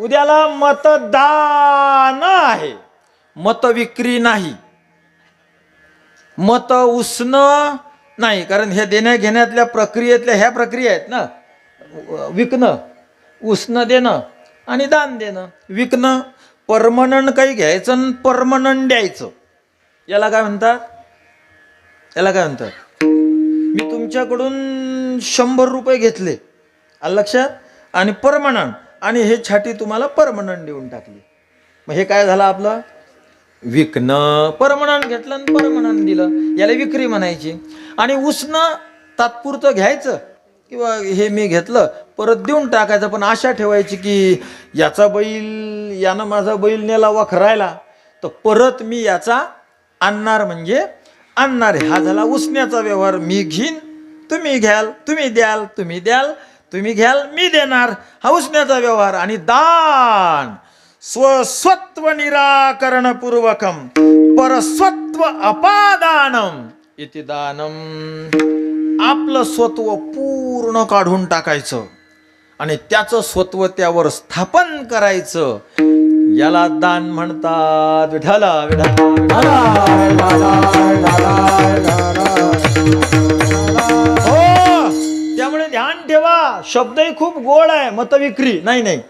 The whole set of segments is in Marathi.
उद्याला मतदान आहे. मत विक्री नाही. मत उसणं नाही कारण हे देण्या घेण्यातल्या प्रक्रियेतल्या ह्या प्रक्रिया आहेत ना. विकणं उसणं देणं आणि दान देणं. विकणं परमनंट काही घ्यायचं आणि परमनंट द्यायचं. याला काय म्हणतात? याला काय म्हणतात? मी तुमच्याकडून शंभर रुपये घेतले. आलं लक्षात? आणि परमनंट. आणि हे छाटी तुम्हाला परमनंट देऊन टाकली. मग हे काय झालं आपलं? विकणं. परमनंट घेतलं आणि परमनंट दिलं. याला विक्री म्हणायची. आणि उसणं तात्पुरतं घ्यायचं. किंवा हे मी घेतलं परत देऊन टाकायचं. पण आशा ठेवायची की याचा बैल यानं माझा बैल नेला वखरायला तर परत मी याचा आणणार म्हणजे आणणार. आहे. हा झाला उसण्याचा व्यवहार. मी घेईन तुम्ही घ्याल तुम्ही द्याल तुम्ही द्याल. तुम्ही घ्याल मी देणार. हौसण्याचा व्यवहार आणि दान. स्वस्वत्व निराकरण पूर्वकम परस्वत्व अपादानम इति दानम आपलं स्वत्व पूर्ण काढून टाकायचं. आणि त्याचं स्वत्व त्यावर स्थापन करायचं. याला दान म्हणतात. विठाला विठाला शब्दही खूप गोड आहे मत विक्री नाही नाही.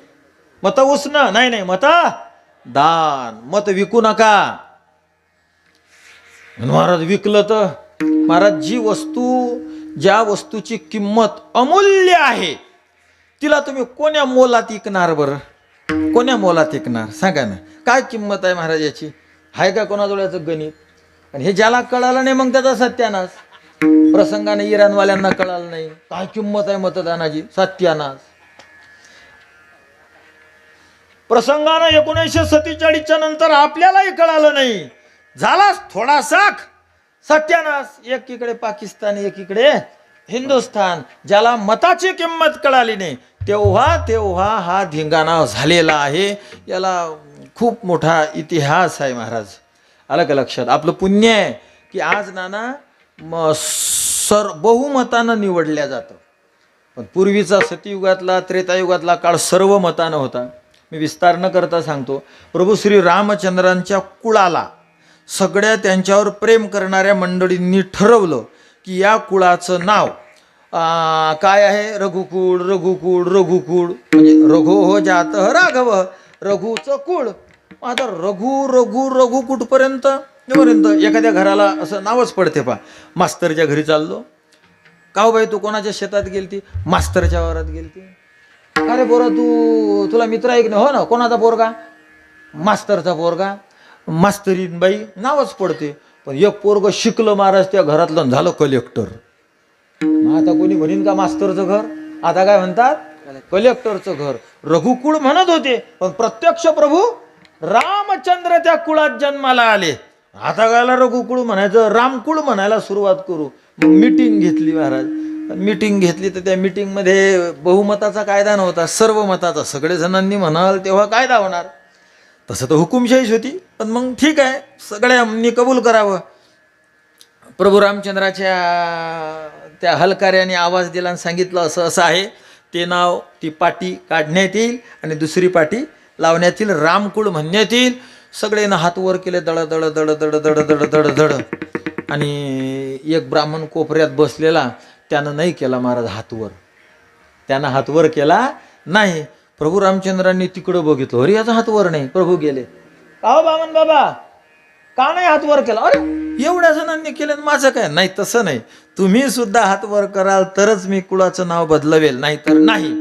मत उसणं नाही नाही. मत दान. मत विकू नका. महाराज विकलं तर महाराज जी वस्तू ज्या वस्तूची किंमत अमूल्य आहे तिला तुम्ही कोण्या मोलात विकणार बरं? कोण्या मोलात विकणार? सांगा ना. काय किंमत आहे महाराज याची? आहे का कोणाजवळ याचं गणित? आणि हे ज्याला कळालं नाही मग त्याचा सत्यानाश. प्रसंगाने इराणवाल्यांना कळालं नाही. काय किंमत आहे मतदानाची? सत्यानाश. प्रसंगानं एकोणीसशे सत्तेचाळीसच्या नंतर आपल्यालाही कळालं नाही. झालाच थोडासा सत्यानाश. एकीकडे पाकिस्तान एकीकडे हिंदुस्थान. ज्याला मताची किंमत कळाली नाही तेव्हा तेव्हा हा धिंगाणा झालेला आहे. याला खूप मोठा इतिहास आहे महाराज. आलं का लक्षात? आपलं पुण्य आहे की आज नाना म सर बहुमतानं निवडल्या जातं. पण पूर्वीचा सतयुगातला त्रेतायुगातला काळ सर्व मतानं होता. मी विस्तार न करता सांगतो. प्रभू श्री रामचंद्रांच्या कुळाला सगळ्या त्यांच्यावर प्रेम करणाऱ्या मंडळींनी ठरवलं की या कुळाचं नाव काय आहे? रघुकुळ रघुकुळ रघुकुळ. म्हणजे रघु हो जात राघव रघुचं कुळ. आता रघु रघु रघु कुठपर्यंत पर्यंत एखाद्या घराला असं नावच पडते पा मास्तरच्या घरी चाललो. का हो बाई तू कोणाच्या शेतात गेलती? मास्तरच्या वावरात गेलती. अरे बोरा तू तुला मित्र आहे की नाही? हो ना कोणाचा पोरगा? मास्तरचा पोरगा. मास्तरीन बाई नावच पडते. पण एक पोरग शिकलं महाराज त्या घरातलं झालं कलेक्टर आता कोणी म्हणीन का मास्तरचं घर? आता काय म्हणतात? कलेक्टरचं घर. रघुकुळ म्हणत होते पण प्रत्यक्ष प्रभू रामचंद्र त्या कुळात जन्माला आले. आता गायला रघुकुळ म्हणायचं रामकुळ म्हणायला सुरुवात करू. मीटिंग मिटिंग घेतली महाराज. मिटिंग घेतली तर त्या मिटिंगमध्ये बहुमताचा कायदा नव्हता सर्व मताचा. सगळे जणांनी म्हणाल तेव्हा कायदा होणार. तसं तर हुकुमशाहीच होती पण मग ठीक आहे सगळ्यांनी कबूल करावं. प्रभू रामचंद्राच्या त्या हलकाऱ्याने आवाज दिला आणि सांगितलं असं असं आहे. ते नाव ती पाटी काढण्यात येईल आणि दुसरी पाटी लावण्यात येईल. रामकुळ म्हणण्यात येईल. सगळेनं हात वर केले दड दळ दळ दळ दळ दळ दळ दळ आणि एक ब्राह्मण कोपऱ्यात बसलेला त्यानं नाही केला महाराज हातवर त्यानं हातवर केला नाही. प्रभू रामचंद्रांनी तिकडं बघितलं. अरे याचा हातवर नाही. प्रभू गेले. का हो बामन बाबा? का नाही हात वर केला? अरे एवढ्या जणांनी केलं आणि माझं काय? नाही तसं नाही. तुम्ही सुद्धा हात वर कराल तरच मी कुळाचं नाव बदलवेल. नाही तर नाही.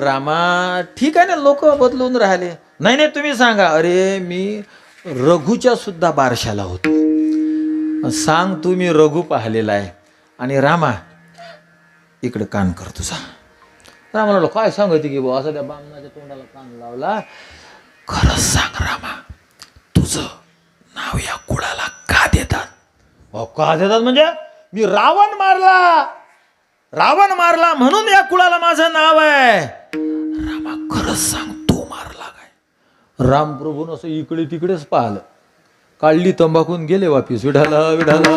रामा ठीक आहे ना लोक बदलून राहिले. नाही नाही तुम्ही सांगा. अरे मी रघुच्या सुद्धा बारशाला होतो. सांग तू मी रघु पाहिलेला आहे. आणि रामा इकडे कान कर तुझा. रामा म्हणलं काय सांगते की भाऊ असं त्या बामणाच्या तोंडाला कान लावला. खरंच सांग रामा तुझं नाव या कुळाला का देतात? अहो का देतात म्हणजे? मी रावण मारला. रावण मारला म्हणून या कुळाला माझं नाव आहे. रामा खरंच सांग रामप्रभून असं इकडे तिकडेच पाहिलं. काढली तंबाखून गेले वापिस. विढाला विढाला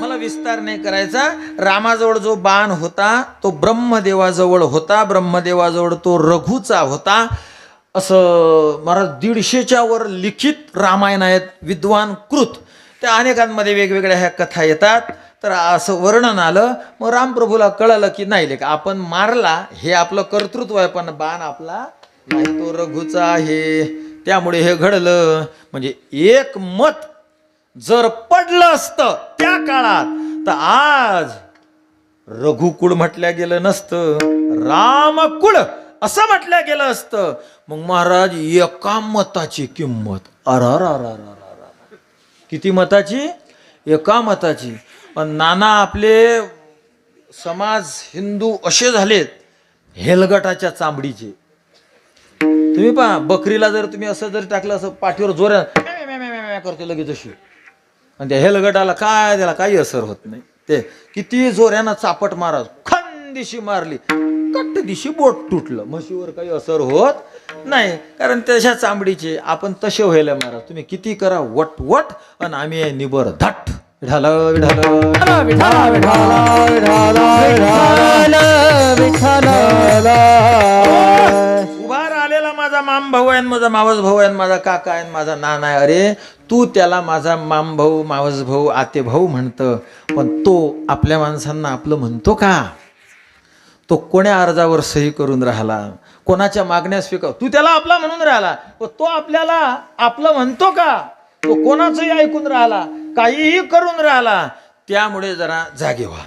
मला विस्तार नाही करायचा. रामाजवळ जो बाण होता तो ब्रह्मदेवाजवळ होता. ब्रह्मदेवाजवळ तो रघुचा होता. असं महाराज दीडशेच्या वर लिखित रामायण आहेत विद्वान कृत. त्या अनेकांमध्ये वेगवेगळ्या ह्या कथा येतात. तर असं वर्णन आलं. मग रामप्रभूला कळलं की नाही लेख आपण मारला हे आपलं कर्तृत्व आहे पण बाण आपला नाही तो रघुचा आहे. त्यामुळे हे घडलं. म्हणजे एक मत जर पडलं असतं त्या काळात तर आज रघुकुळ म्हटल्या गेलं नसतं रामकुळ असं म्हटलं गेलं असतं. मग महाराज एका मताची किंमत. अरा किती मताची? एका मताची. पण नाना आपले समाज हिंदू असे झालेत हेलगटाच्या चांबडीचे तुम्ही पहा बकरीला जर तुम्ही असं जर टाकलं असं पाठीवर जोऱ्या करते लगेच अशी. आणि त्या हेलगटाला काय त्याला काही असर होत नाही. ते किती जोऱ्यानं चापट मारा खन दिशी मारली कट्ट दिशी बोट तुटलं. म्हशीवर काही असर होत नाही. कारण तशा चांबडीचे आपण तसे व्हायला महाराज तुम्ही किती करा वट वट आणि आम्ही आहे निबर धट. विठाल विठाल. उभा राहिलेला माझा माम भाऊ आहे माझा मावस भाऊ आहे माझा काका आहे माझा नाना आहे. अरे तू त्याला माझा माम भाऊ मावस भाऊ आते भाऊ म्हणतं पण तो आपल्या माणसांना आपलं म्हणतो का? तो कोण्या अर्जावर सही करून राहिला? कोणाच्या मागण्या स्वीकार तू त्याला आपला म्हणून राहिला तो आपल्याला आपलं म्हणतो का? तो कोणाचंही ऐकून राहिला काहीही करून राहिला त्यामुळे जरा जागे व्हा.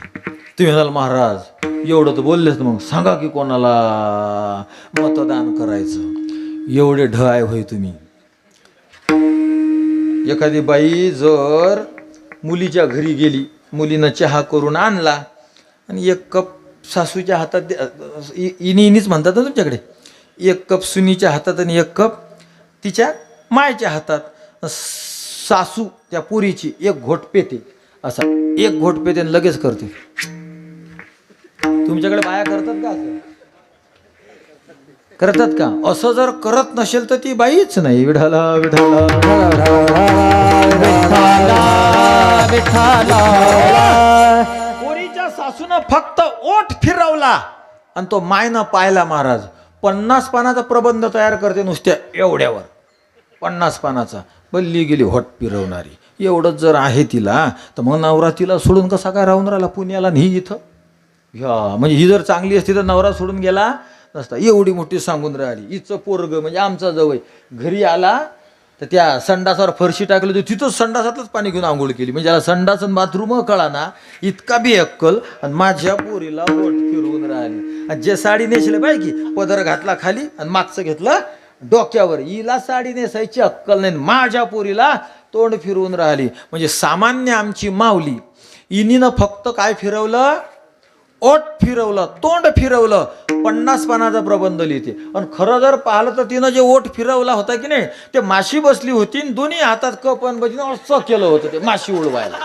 तुम्ही म्हणाल महाराज एवढं तर बोललेच ना मग सांगा की कोणाला मतदान करायचं. एवढे ढ आहे होय तुम्ही. एखादी बाई जर मुलीच्या घरी गेली मुलीनं चहा करून आणला आणि एक कप सासूच्या हातात दे- इ- इनी इनीच म्हणतात ना तुमच्याकडे एक कप सुनीच्या हातात आणि एक कप तिच्या मायच्या हातात सासू त्या पुरीची एक घोट पेते. असा एक घोट पेते आणि लगेच करते. तुमच्याकडे बाया करतात का असं? करतात का? असं जर करत नसेल तर ती बाईच नाही. विढाला विढाला पोरीच्या सासून फक्त ओठ फिरवला आणि तो मायनं पाहिला महाराज. पन्नास पानाचा प्रबंध तयार करते नुसत्या एवढ्यावर. पन्नास पानाचा. बल्ली गेली हॉट फिरवणारी. एवढंच जर आहे तिला तर मग नवरा तिला सोडून कसा काय राहून राहिला पुण्याला आणि इथं? ह्या म्हणजे ही जर चांगली असती तर नवरा सोडून गेला नसता. एवढी मोठी सांगून राहिली. हिचं पोरग म्हणजे आमचा जवळ घरी आला तर त्या संडासावर फरशी टाकली होती. तिथंच संडासातच पाणी घेऊन आंघोळ केली. म्हणजे याला संडास बाथरूम कळा ना इतका बी अक्कल आणि माझ्या पोरीला बोट फिरवून राहिली. आणि जे साडी नेसले पाहिजे की पदर घातला खाली आणि मागचं घेतलं डोक्यावर. हिला साडी नेसायची अक्कल नाही. माझ्या पोरीला तोंड फिरवून राहिली. म्हणजे सामान्य आमची माऊली इनीनं फक्त काय फिरवलं? ओट फिरवलं तोंड फिरवलं. पन्नास पानाचा प्रबंध लिहिते. आणि खरं जर पाहिलं तर तिनं जे ओठ फिरवला होता की नाही ते माशी बसली होती दोन्ही हातात कप आणि असं केलं होतं ते माशी उडवायला.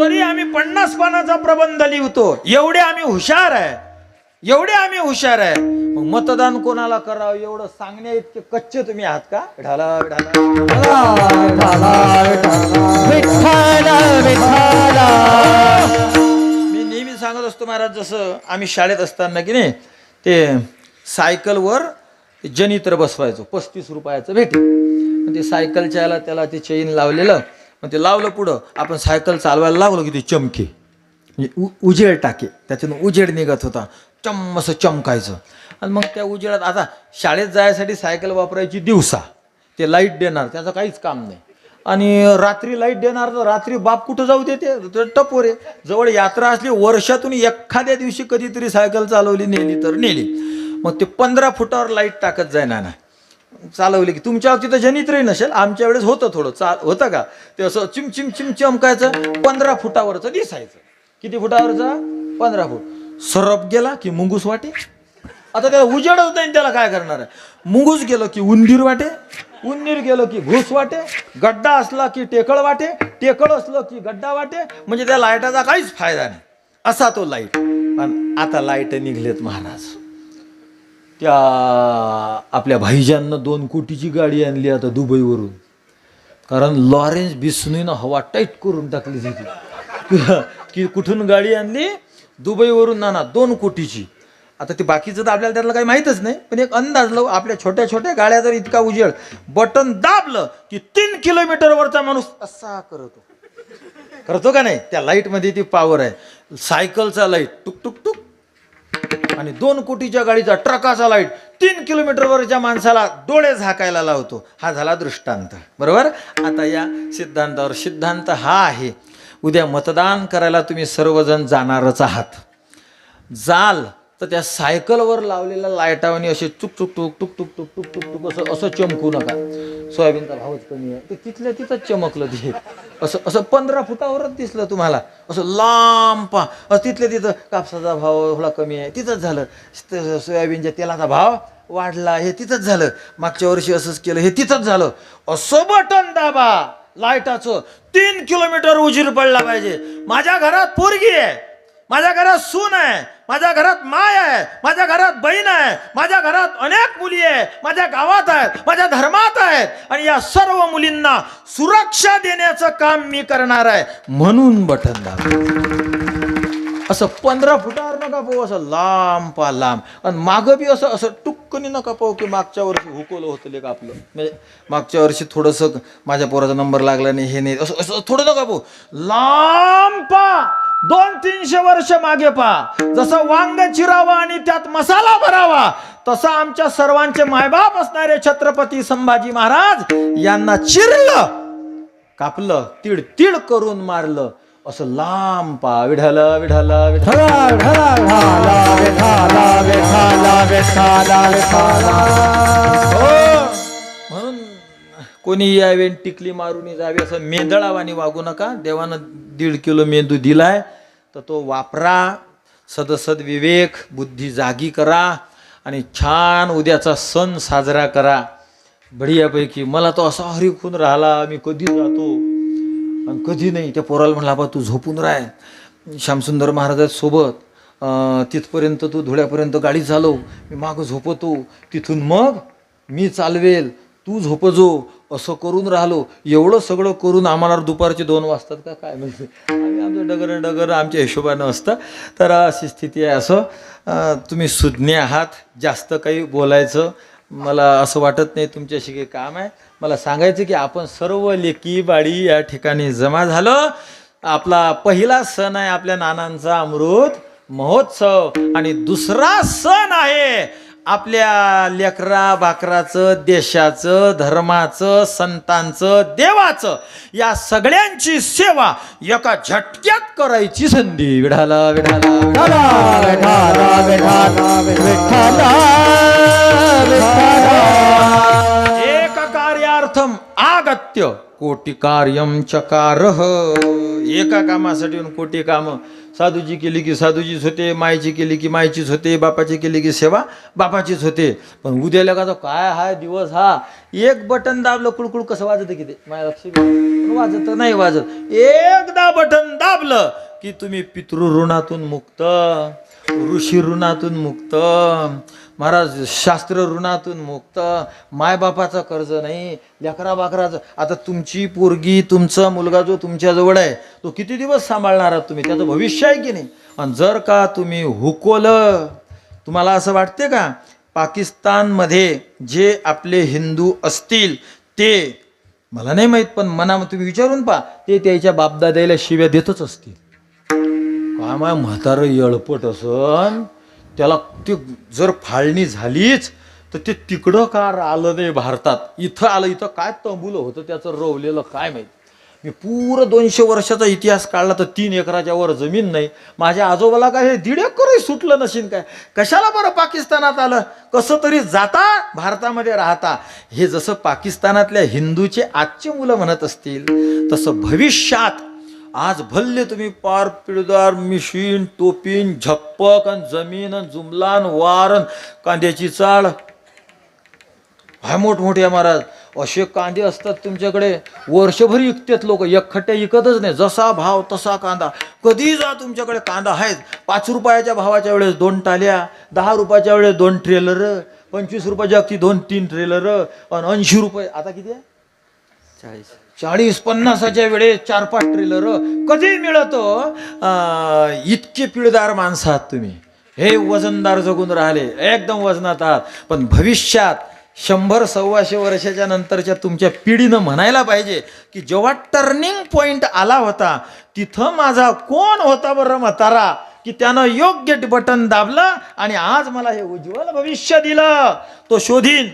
तरी आम्ही पन्नास पानाचा प्रबंध लिहितो. एवढे आम्ही हुशार आहे. एवढे आम्ही हुशार आहे. मग मतदान कोणाला करावं? एवढं सांगण्या इतके कच्चे तुम्ही आहात का? ढाला मी नेहमी सांगत असतो महाराज जसं आम्ही शाळेत असताना की नाही ते सायकलवर जनित्र बसवायचो पस्तीस रुपयाचं भेटे ते सायकलच्या याला त्याला ते चेन लावलेलं मग ते लावलं पुढं. आपण सायकल चालवायला लागलो की ते चमके. म्हणजे उजेड टाके. त्याच्यातून उजेड निघत होता. चम असं चमकायचं. आणि मग त्या उजेडात आता शाळेत जायसाठी सायकल वापरायची दिवसा. ते लाइट देणार त्याचं काहीच काम नाही. आणि रात्री लाइट देणार तर रात्री बाप कुठं जाऊ देते तर टपोर आहे. जवळ यात्रा असली वर्षातून एखाद्या दिवशी कधीतरी सायकल चालवली नेली तर नेली. मग ते पंधरा फुटावर लाइट टाकत जायना ना. चालवली की तुमच्या बाबतीत तर जनित्रही नसेल आमच्या वेळेस होतं थोडं. चा होतं का? ते असं चिम चिम चिम चमकायचं पंधरा फुटावरचं दिसायचं. किती फुटावरचं? पंधरा फूट. सरप गेला की मुंगूस वाटे? आता त्याला होत नाही त्याला काय करणार आहे? मुंगूस गेलो की उंदीर वाटे? उंदीर गेलो की घुस वाटे? गड्डा असला की टेकळ वाटे? टेकळ असलं की गड्डा वाटे? म्हणजे त्या लाईटाचा काहीच फायदा नाही. असा तो लाइट. पण आता लाइट निघलेत महाराज. त्या आपल्या भाईजांना दोन कोटीची गाडी आणली आता दुबईवरून. कारण लॉरेन्स बिस्नूनं हवा टाईट करून टाकली तिथे. की कुठून गाडी आणली? दुबईवरून ना ना दोन कोटीची. आता ते बाकीचं तर आपल्याला त्यातलं काही माहीतच नाही पण एक अंदाज लावू आपल्या छोट्या छोट्या गाड्या जर इतका उजेड बटन दाबलं की तीन किलोमीटरवरचा माणूस असा करतो. करतो का नाही? त्या लाईटमध्ये ती पॉवर आहे. सायकलचा लाइट टुक टुक टुक. आणि दोन कोटीच्या गाडीचा ट्रकाचा लाइट तीन किलोमीटरवरच्या माणसाला डोळे झाकायला लावतो. हा झाला दृष्टांत. बरोबर? आता या सिद्धांतावर सिद्धांत हा आहे. उद्या मतदान करायला तुम्ही सर्वजण जाणारच आहात. जाल तर त्या सायकलवर लावलेल्या लायटावानी असे चुक चुक टुक टुक टुक टुक टुक टुक टुक असं असं चमकू नका. सोयाबीनचा भावच कमी आहे. ते तिथल्या तिथंच चमकलं ते. असं असं पंधरा फुटावरच दिसलं तुम्हाला. असं लांब पा असं तिथल्या तिथं कापसाचा भाव थोडा कमी आहे. तिथंच झालं. सोयाबीनच्या तेलाचा भाव वाढला. हे तिथंच झालं. मागच्या वर्षी असंच केलं. हे तिथंच झालं. असं बटन दाबा. लाईटाचं. तीन किलोमीटर उजीर पडला पाहिजे. माझ्या घरात पोरगी आहे. माझ्या घरात सून आहे. माझ्या घरात माय आहे. माझ्या घरात बहीण आहे. माझ्या घरात अनेक मुली आहे. माझ्या गावात आहेत. माझ्या धर्मात आहेत. आणि या सर्व मुलींना सुरक्षा देण्याचं काम मी करणार आहे. म्हणून बटन दाब असं पंधरा फुटावर नका पाहू. असं लांब पा लांब. आणि मागं बी असं असं पटकनी नका पाहू की मागच्या वर्षी हुकवलं होतं लेख आपलं. म्हणजे मागच्या वर्षी थोडंसं माझ्या पोराचा नंबर लागला नाही हे नाही असं असं थोडं नका पाहू. लांब पा दोन तीनशे वर्ष मागे पा जसं वांग चिरावा आणि त्यात मसाला भरावा तसं आमच्या सर्वांचे मायबाप असणारे छत्रपती संभाजी महाराज यांना चिरलं कापलं तीड तीड करून मारलं. असं लांब पा विढाला विढाला. विढाला हो. म्हणून कोणी यावे टिकली मारून जावे असं मेंदळावानी वागू नका. देवानं दीड किलो मेंदू दिलाय तर तो वापरा. सदसद विवेक बुद्धी जागी करा आणि छान उद्याचा सण साजरा करा. बढियापैकी मला तो असा हरिखून राहिला मी कधी जातो? आणि कधी नाही. त्या पोराला म्हणला बा तू झोपून राह. श्यामसुंदर महाराजांसोबत तिथपर्यंत तू धुळ्यापर्यंत गाडी चालव. मी मागं झोपतो. तिथून मग मी चालवेल. तू झोपजो. असं करून राहिलो. एवढं सगळं करून आम्हाला दुपारचे दोन वाजतात का काय म्हणजे आम्ही आमचं डगर डगर आमच्या हिशोबानं असतं. तर अशी स्थिती आहे असं. तुम्ही सुज्ञ आहात. जास्त काही बोलायचं मला असं वाटत नाही तुमच्याशी काही काम आहे. मला सांगायचं की आपण सर्व लेकी बाळी या ठिकाणी जमा झालं. आपला पहिला सण आहे आपल्या नानांचा अमृत महोत्सव आणि दुसरा सण आहे आपल्या लेकरा बाकराचं देशाचं धर्माचं संतांचं देवाचं या सगळ्यांची सेवा एका झटक्यात करायची संधी. विढाला विढाला एक कार्यार्थम आगत्य कोटी कार्यम चकार. एका कामासाठी कोटी कामं. साधूजी केली की साधूजीच होते मायची केली की मायचीच होते बापाची केली की सेवा बापाचीच होते. पण उद्याला का तो काय हा दिवस हा? एक बटन दाबलं कुळकुळ कसं वाजत किती माझ्या लक्ष वाजत नाही वाजत. एकदा बटन दाबलं की तुम्ही पितृ ऋणातून मुक्त ऋषी ऋणातून मुक्त. महाराज शास्त्र ऋणातून मुक्त. मायबापाचं कर्ज नाही लेकरा बाकराचं आता तुमची पोरगी तुमचा मुलगा जो तुमच्याजवळ आहे तो किती दिवस सांभाळणार आहात तुम्ही? त्याचं भविष्य आहे की नाही? आणि जर का तुम्ही हुकवलं तुम्हाला असं वाटते का? पाकिस्तानमध्ये जे आपले हिंदू असतील ते मला नाही माहीत पण मना तुम्ही विचारून पहा ते त्याच्या बापदाद्याला शिव्या देतच असतील. काय माय म्हातारं येळपट असन? त्याला ते जर फाळणी झालीच तर ते तिकडं का आलं नाही भारतात. इथं आलं इथं काय तंबुलं होतं त्याचं रवलेलं काय माहीत? मी पूर दोनशे वर्षाचा इतिहास काढला तर तीन एकराच्या वर जमीन नाही. माझ्या आजोबाला काय हे दीड एकरही सुटलं नशीन काय? कशाला बरं पाकिस्तानात आलं? कसं तरी जाता भारतामध्ये राहता. हे जसं पाकिस्तानातल्या हिंदूचे आजचे मुलं म्हणत असतील तसं भविष्यात आज भल्ले तुम्ही पार पिळदार मिशीन टोपीन झप्पक आणि जमीन आणि जुमलान वारन कांद्याची चाळ. हाय मोठमोठ्या महाराज असे कांदे असतात तुमच्याकडे. वर्षभर विकतात लोक एकखट्ट्या विकतच नाही. जसा भाव तसा कांदा. कधी जा तुमच्याकडे कांदा आहेच पाच रुपयाच्या भावाच्या वेळेस दोन टाल्या दहा रुपयाच्या वेळेस दोन ट्रेलर पंचवीस रुपयाच्या अगदी दोन तीन ट्रेलर आणि ऐंशी रुपये. आता किती आहे? चाळीस. चाळीस पन्नासाच्या वेळेस चार पाच ट्रेलर कधी मिळतो? इतके पिळदार माणसं आहात तुम्ही. हे वजनदार जगून राहिले. एकदम वजनात आहात. पण भविष्यात शंभर सव्वाशे वर्षाच्या नंतरच्या तुमच्या पिढीनं म्हणायला पाहिजे की जेव्हा टर्निंग पॉईंट आला होता तिथं माझा कोण होता बरं म्हातारा? की त्यानं योग्य बटन दाबलं आणि आज मला हे उज्ज्वल भविष्य दिलं. तो शोधीन.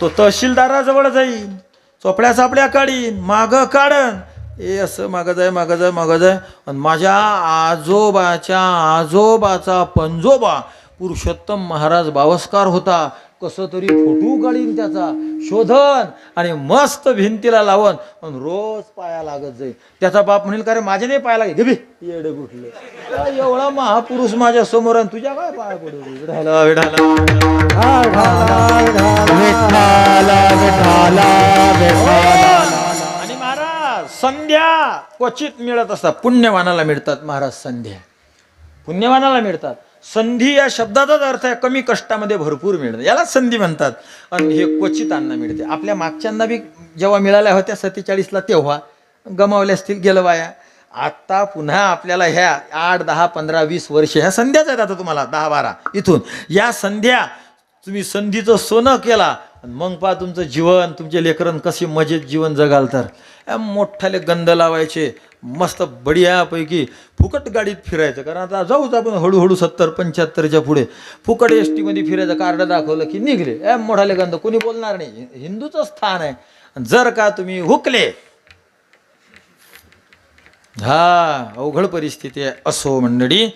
तो तहसीलदाराजवळ जाईल चोपड्या सापड्या काढीन मागं काढन. ए असं मागं जाय मागं जाय मागं जाय. आणि माझ्या आजोबाच्या आजोबाचा पंजोबा पुरुषोत्तम महाराज बावस्कार होता. कसं तरी फोटो काढीन त्याचा शोधन आणि मस्त भिंतीला लावून आणि रोज पाया लागत जाईल त्याचा बाप म्हणेल का रे माझे नाही पाया लागे घे येडे कुठले? एवढा महापुरुष माझ्यासमोर आणि तुझ्या काय पाया पडू? विढाला विढाला आणि महाराज संध्या क्वचित मिळत असतात. पुण्यवानाला मिळतात महाराज संध्या. पुण्यवानाला मिळतात. संधी या शब्दाचाच अर्थ आहे कमी कष्टामध्ये भरपूर मिळणं यालाच संधी म्हणतात. आणि हे क्वचितांना मिळते. आपल्या मागच्यांना बी जेव्हा मिळाल्या होत्या सत्तेचाळीसला तेव्हा. गमावल्या असतील गेलं वाया. आत्ता पुन्हा आपल्याला ह्या आठ दहा पंधरा वीस वर्ष ह्या संध्याच आहेत आता तुम्हाला दहा बारा इथून. या संध्या तुम्ही संधीचं सोनं केला मग पहा तुमचं जीवन तुमचे लेकरन कसे मजेत जीवन जगाल तर. मोठ्याले मोठाले गंध लावायचे मस्त बढियापैकी फुकट गाडीत फिरायचं. कारण आता जाऊच आपण हळूहळू सत्तर पंच्याहत्तरच्या पुढे. फुकट एस टीमध्ये फिरायचं कार्ड दाखवलं की निघले. या मोठाले गंध कोणी बोलणार नाही. हिंदूचं स्थान आहे. जर का तुम्ही हुकले हा अवघड परिस्थिती आहे असो मंडळी.